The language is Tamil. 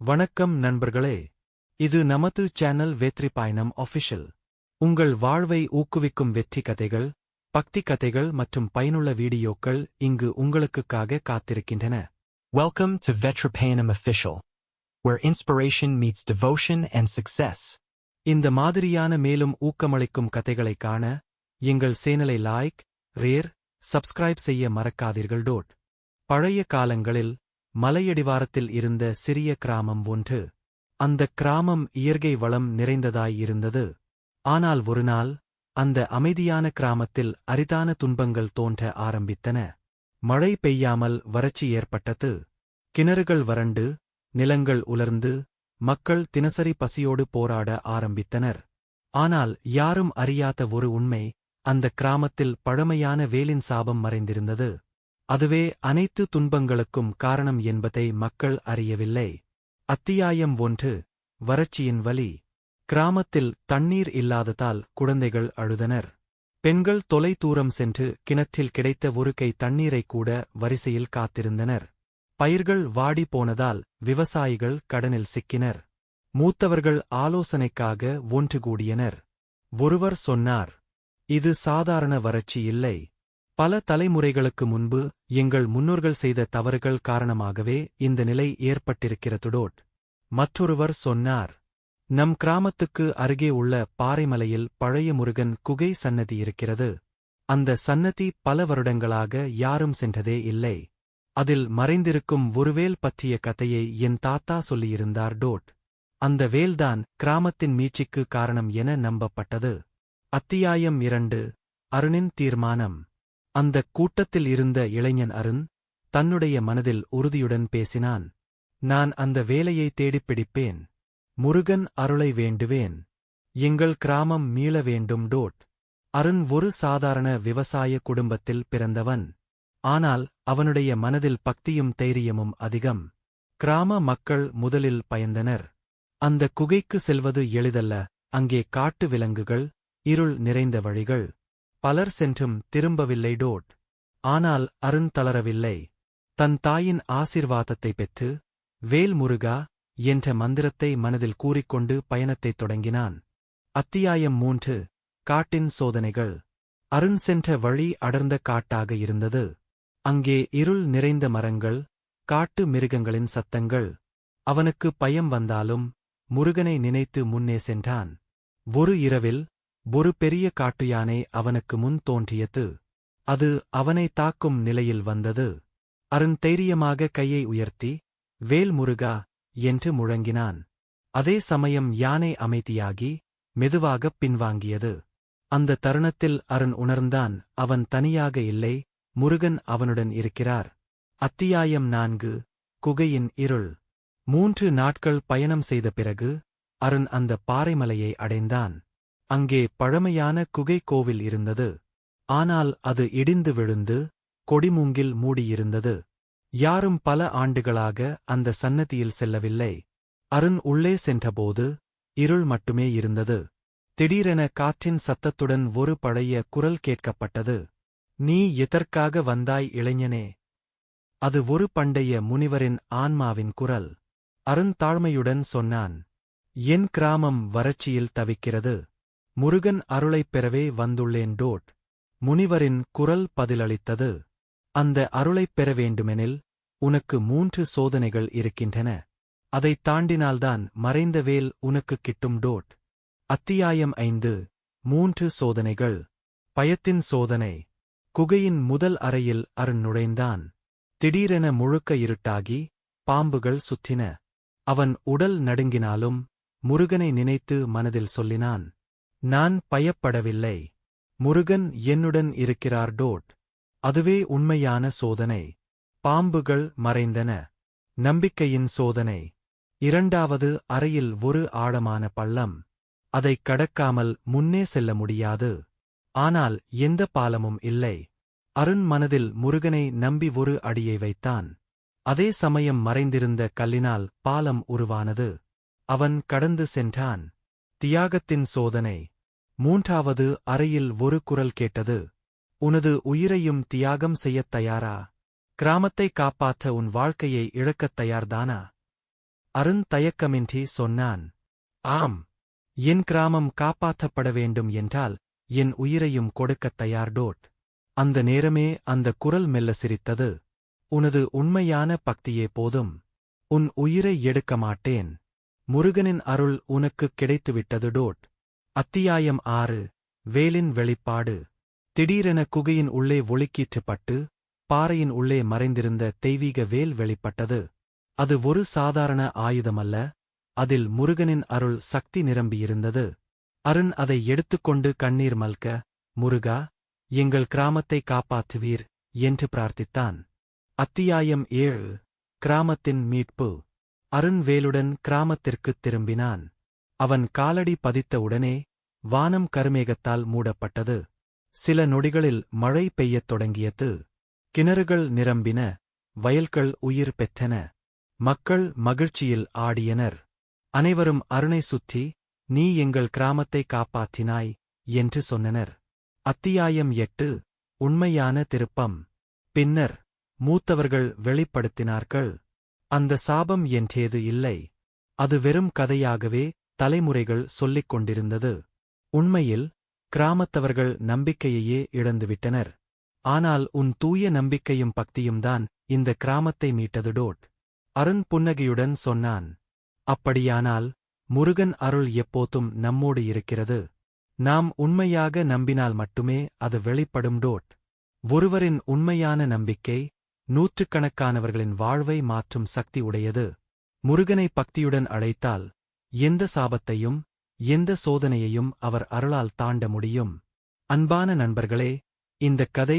வணக்கம் நண்பர்களே. இது நமது சேனல் வெற்றி பயணம் ஒஃபிஷியல் உங்கள் வாழ்வை ஊக்குவிக்கும் வெற்றி கதைகள் பக்தி கதைகள் மற்றும் பயனுள்ள வீடியோக்கள் இங்கு உங்களுக்குக்காக காத்திருக்கின்றன. Welcome to Vetri Payanam official where inspiration meets devotion and success. இந்த மாதிரியான மேலும் ஊக்கமளிக்கும் கதைகளை காண எங்கள் சேனலை லைக் ரேர் சப்ஸ்கிரைப் செய்ய மறக்காதீர்கள். டோட் பழைய காலங்களில் மலையடிவாரத்தில் இருந்த சிறிய கிராமம் ஒன்று. அந்த கிராமம் இயற்கை வளம் நிறைந்ததாய் இருந்தது. ஆனால் ஒருநாள் அந்த அமைதியான கிராமத்தில் அரிதான துன்பங்கள் தோன்ற ஆரம்பித்தன. மழை பெய்யாமல் வறட்சி ஏற்பட்டது. கிணறுகள் வறண்டு நிலங்கள் உலர்ந்து மக்கள் தினசரி பசியோடு போராட ஆரம்பித்தனர். ஆனால் யாரும் அறியாத ஒரு உண்மை அந்த கிராமத்தில் பழமையான வேலின் சாபம் மறைந்திருந்தது. அதுவே அனைத்து துன்பங்களுக்கும் காரணம் என்பதை மக்கள் அறியவில்லை. அத்தியாயம் ஒன்று வறட்சியின் வலி. கிராமத்தில் தண்ணீர் இல்லாததால் குழந்தைகள் அழுதனர். பெண்கள் தொலை தூரம் சென்று கிணற்றில் கிடைத்த ஒரு கை தண்ணீரை கூட வரிசையில் காத்திருந்தனர். பயிர்கள் வாடி போனதால் விவசாயிகள் கடனில் சிக்கினர். மூத்தவர்கள் ஆலோசனைக்காக ஒன்று கூடியனர். ஒருவர் சொன்னார் இது சாதாரண வறட்சி இல்லை. பல தலைமுறைகளுக்கு முன்பு எங்கள் முன்னோர்கள் செய்த தவறுகள் காரணமாகவே இந்த நிலை ஏற்பட்டிருக்கிறதுடோட் மற்றொருவர் சொன்னார் நம் கிராமத்துக்கு அருகே உள்ள பாறைமலையில் பழைய முருகன் குகை சன்னதி இருக்கிறது. அந்த சன்னதி பல வருடங்களாக யாரும் சென்றதே இல்லை. அதில் மறைந்திருக்கும் ஒரு வேல் பற்றிய கதையை என் தாத்தா சொல்லியிருந்தார் டோட். அந்த வேல்தான் கிராமத்தின் மீட்சிக்கு காரணம் என நம்பப்பட்டது. அத்தியாயம் இரண்டு அருணின் தீர்மானம். அந்தக் கூட்டத்தில் இருந்த இளைஞன் அருண் தன்னுடைய மனதில் உறுதியுடன் பேசினான் நான் அந்த வேலையை தேடிப் பிடிப்பேன். முருகன் அருளை வேண்டுவேன். எங்கள் கிராமம் மீள வேண்டும் டோட் அருண் ஒரு சாதாரண விவசாய குடும்பத்தில் பிறந்தவன். ஆனால் அவனுடைய மனதில் பக்தியும் தைரியமும் அதிகம். கிராம மக்கள் முதலில் பயந்தனர். அந்த குகைக்கு செல்வது எளிதல்ல. அங்கே காட்டு விலங்குகள் இருள் நிறைந்த வழிகள். பலர் சென்றும் திரும்பவில்லை டோட். ஆனால் அருண் தளரவில்லை. தன் தாயின் ஆசிர்வாதத்தை பெற்று வேல் முருகா என்ற மந்திரத்தை மனதில் கூறிக்கொண்டு பயணத்தைத் தொடங்கினான். அத்தியாயம் மூன்று. காட்டின் சோதனைகள். அருண் சென்ற வழி அடர்ந்த காட்டாக இருந்தது. அங்கே இருள் நிறைந்த மரங்கள் காட்டு மிருகங்களின் சத்தங்கள். அவனுக்கு பயம் வந்தாலும் முருகனை நினைத்து முன்னே சென்றான். ஒரு இரவில் ஒரு பெரிய காட்டு யானை அவனுக்கு முன் தோன்றியது. அது அவனை தாக்கும் நிலையில் வந்தது. அருண் தைரியமாக கையை உயர்த்தி வேல் முருகா என்று முழங்கினான். அதே சமயம் யானை அமைதியாகி மெதுவாகப் பின்வாங்கியது. அந்த தருணத்தில் அருண் உணர்ந்தான் அவன் தனியாக இல்லை முருகன் அவனுடன் இருக்கிறார். அத்தியாயம் நான்கு குகையின் இருள். மூன்று நாட்கள் பயணம் செய்த பிறகு அருண் அந்த பாறைமலையை அடைந்தான். அங்கே பழமையான குகை கோவில் இருந்தது. ஆனால் அது இடிந்து விழுந்து கொடிமூங்கில் மூடியிருந்தது. யாரும் பல ஆண்டுகளாக அந்த சன்னதியில் செல்லவில்லை. அருண் உள்ளே சென்றபோது இருள் மட்டுமே இருந்தது. திடீரென காற்றின் சத்தத்துடன் ஒரு பழைய குரல் கேட்கப்பட்டது. நீ எதற்காக வந்தாய் இளைஞனே? அது ஒரு பண்டைய முனிவரின் ஆன்மாவின் குரல் அருண் தாழ்மையுடன் சொன்னான். என் கிராமம் வறட்சியில் தவிக்கிறது. முருகன் அருளைப் பெறவே வந்துள்ளேன் டோட். முனிவரின் குரல் பதிலளித்தது. அந்த அருளைப் பெற வேண்டுமெனில் உனக்கு மூன்று சோதனைகள் இருக்கின்றன. அதைத் தாண்டினால்தான் மறைந்த வேல் உனக்குக் கிட்டும் டோட். அத்தியாயம் ஐந்து. மூன்று சோதனைகள். பயத்தின் சோதனை. குகையின் முதல் அறையில் அருண் நுழைந்தான். திடீரென முழுக்க இருட்டாகி பாம்புகள் சுற்றின. அவன் உடல் நடுங்கினாலும் முருகனை நினைத்து மனதில் சொல்லினான். நான் பயப்படவில்லை. முருகன் என்னுடன் இருக்கிறார் டோட். அதுவே உண்மையான சோதனை. பாம்புகள் மறைந்தன. நம்பிக்கையின் சோதனை. இரண்டாவது அறையில் ஒரு ஆழமான பள்ளம். அதைக் கடக்காமல் முன்னே செல்ல முடியாது. ஆனால் எந்த பாலமும் இல்லை. அருண் மனதில் முருகனை நம்பி ஒரு அடியை வைத்தான். அதே சமயம் மறைந்திருந்த கல்லினால் பாலம் உருவானது. அவன் கடந்து சென்றான். தியாகத்தின் சோதனை. மூன்றாவது அறையில் ஒரு குரல் கேட்டது உனது உயிரையும் தியாகம் செய்யத் தயாரா? கிராமத்தை காப்பாற்ற உன் வாழ்க்கையை இழக்கத் தயார்தானா? அருண் தயக்கமின்றி சொன்னான் ஆம் என் கிராமம் காப்பாற்றப்பட வேண்டும் என்றால் என் உயிரையும் கொடுக்கத் தயார் டோட். அந்த நேரமே அந்த குரல் மெல்ல சிரித்தது உனது உண்மையான பக்தியே போதும். உன் உயிரை எடுக்க மாட்டேன். முருகனின் அருள் உனக்குக் கிடைத்துவிட்டது டோட். அத்தியாயம் ஆறு. வேலின் வெளிப்பாடு. திடீரென குகையின் உள்ளே ஒழுக்கீற்றுப்பட்டு பாறையின் உள்ளே மறைந்திருந்த தெய்வீக வேல் வெளிப்பட்டது. அது ஒரு சாதாரண ஆயுதமல்ல. அதில் முருகனின் அருள் சக்தி நிரம்பியிருந்தது. அருண் அதை எடுத்துக்கொண்டு கண்ணீர் மல்க முருகா எங்கள் கிராமத்தை காப்பாற்றுவீர் என்று பிரார்த்தித்தான். அத்தியாயம் ஏழு. கிராமத்தின் மீட்பு. அருண்வேலுடன் கிராமத்திற்குத் திரும்பினான். அவன் காலடி பதித்தவுடனே வானம் கருமேகத்தால் மூடப்பட்டது. சில நொடிகளில் மழை பெய்யத் தொடங்கியது. கிணறுகள் நிரம்பின. வயல்கள் உயிர் பெற்றன. மக்கள் மகிழ்ச்சியில் ஆடியனர். அனைவரும் அருணை சுற்றி நீ எங்கள் கிராமத்தை காப்பாற்றினாய் என்று சொன்னனர். அத்தியாயம் எட்டு உண்மையான திருப்பம். பின்னர் மூத்தவர்கள் வெளிப்படுத்தினார்கள். அந்த சாபம் என்றேது இல்லை. அது வெறும் கதையாகவே தலைமுறைகள் சொல்லிக் கொண்டிருந்தது. உண்மையில் கிராமத்தவர்கள் நம்பிக்கையையே இழந்துவிட்டனர். ஆனால் உன் தூய நம்பிக்கையும் பக்தியும்தான் இந்த கிராமத்தை மீட்டது டோட். அருண் புன்னகையுடன் சொன்னான். அப்படியானால் முருகன் அருள் எப்போதும் நம்மோடு இருக்கிறது. நாம் உண்மையாக நம்பினால் மட்டுமே அது வெளிப்படும் டோட். ஒருவரின் உண்மையான நம்பிக்கை நூற்றுக்கணக்கானவர்களின் வாழ்வை மாற்றும் சக்தி உடையது. முருகனை பக்தியுடன் அழைத்தால் எந்த சாபத்தையும் எந்த சோதனையையும் அவர் அருளால் தாண்ட முடியும். அன்பான நண்பர்களே இந்தக் கதை